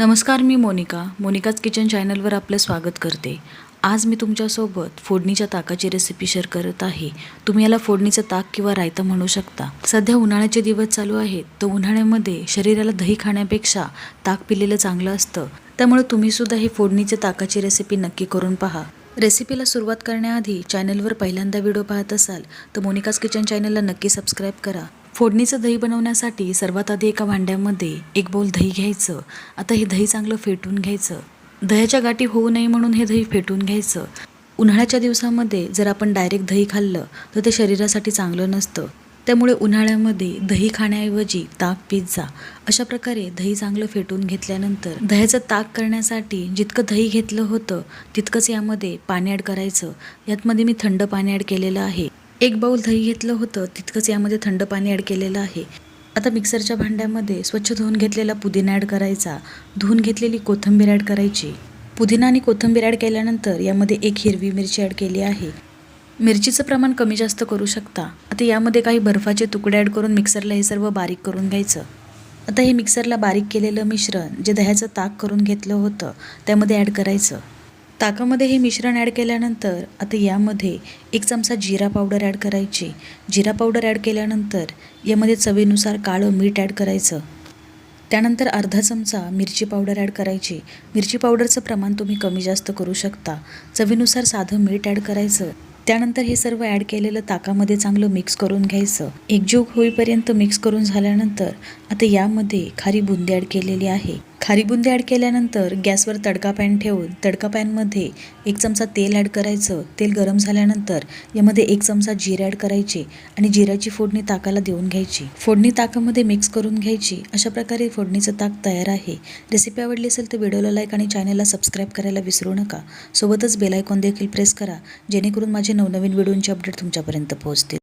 नमस्कार मी मोनिका. मोनिकाच किचन चॅनलवर आपलं स्वागत करते. आज मी तुमच्यासोबत फोडणीच्या ताकाची रेसिपी शेअर करत आहे. तुम्ही याला फोडणीचं ताक किंवा रायता म्हणू शकता. सध्या उन्हाळ्याचे दिवस चालू आहेत. तर उन्हाळ्यामध्ये शरीराला दही खाण्यापेक्षा ताक पिलेलं चांगलं असतं. त्यामुळे तुम्हीसुद्धा हे फोडणीच्या ताकाची रेसिपी नक्की करून पहा. रेसिपीला सुरुवात करण्याआधी चॅनलवर पहिल्यांदा व्हिडिओ पाहत असाल तर मोनिकाज किचन चॅनलला नक्की सबस्क्राईब करा. फोडणीचं दही बनवण्यासाठी सर्वात आधी एका भांड्यामध्ये एक बोल दही घ्यायचं. आता हे दही चांगलं फेटून घ्यायचं. दह्याच्या गाठी होऊ नये म्हणून हे दही फेटून घ्यायचं. उन्हाळ्याच्या दिवसामध्ये जर आपण डायरेक्ट दही खाल्लं तर ते शरीरासाठी चांगलं नसतं. त्यामुळे उन्हाळ्यामध्ये दही खाण्याऐवजी ताक पिझ्झा अशा प्रकारे दही चांगलं फेटून घेतल्यानंतर दह्याचं ताक करण्यासाठी जितकं दही घेतलं होतं तितकंच यामध्ये पाणी ॲड करायचं. यातमध्ये मी थंड पाणी ॲड केलेलं आहे. एक बाऊल दही घेतलं होतं तितकंच यामध्ये थंड पाणी ॲड केलेलं आहे. आता मिक्सरच्या भांड्यामध्ये स्वच्छ धुवून घेतलेला पुदिना ॲड करायचा. धुवून घेतलेली कोथिंबीर ॲड करायची. पुदिना आणि कोथिंबीर ॲड केल्यानंतर यामध्ये एक हिरवी मिरची ॲड केली आहे. मिरचीचं प्रमाण कमी जास्त करू शकता. आता यामध्ये काही बर्फाचे तुकडे ॲड करून मिक्सरला हे सर्व बारीक करून घ्यायचं. आता हे मिक्सरला बारीक केलेलं मिश्रण जे दह्याचं ताक करून घेतलं होतं त्यामध्ये ॲड करायचं. ताकामध्ये हे मिश्रण ॲड केल्यानंतर आता यामध्ये एक चमचा जिरा पावडर ॲड करायची. जिरा पावडर ॲड केल्यानंतर यामध्ये चवीनुसार काळं मीठ ॲड करायचं. त्यानंतर अर्धा चमचा मिरची पावडर ॲड करायची. मिरची पावडरचं प्रमाण तुम्ही कमी जास्त करू शकता. चवीनुसार साधं मीठ ॲड करायचं. त्यानंतर हे सर्व ॲड केलेलं ताकामध्ये चांगलं मिक्स करून घ्यायचं. एकजीव होईपर्यंत मिक्स करून झाल्यानंतर आता यामध्ये खारी बुंदी ॲड केलेली आहे. खारी बुंदी ॲड केल्यानंतर गॅसवर तडका पॅन ठेवून तडका पॅनमध्ये एक चमचा तेल ॲड करायचं. तेल गरम झाल्यानंतर यामध्ये एक चमचा जिरे ॲड करायचे आणि जिऱ्याची फोडणी ताकाला देऊन घ्यायची. फोडणी ताकामध्ये मिक्स करून घ्यायची. अशा प्रकारे फोडणीचं ताक तयार आहे. रेसिपी आवडली असेल तर व्हिडिओला लाईक आणि चॅनलला सबस्क्राईब करायला विसरू नका. सोबतच बेलायकॉन देखील प्रेस करा जेणेकरून माझे नवनवीन व्हिडिओंचे अपडेट तुमच्यापर्यंत पोहोचतील.